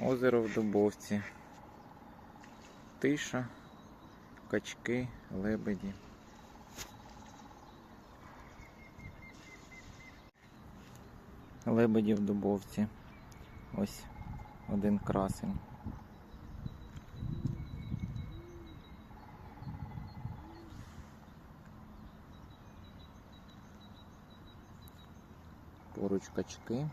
Озеро в Дубовці. Тиша, качки, лебеді. Лебеді в Дубовці. Ось один красень. Поруч качки.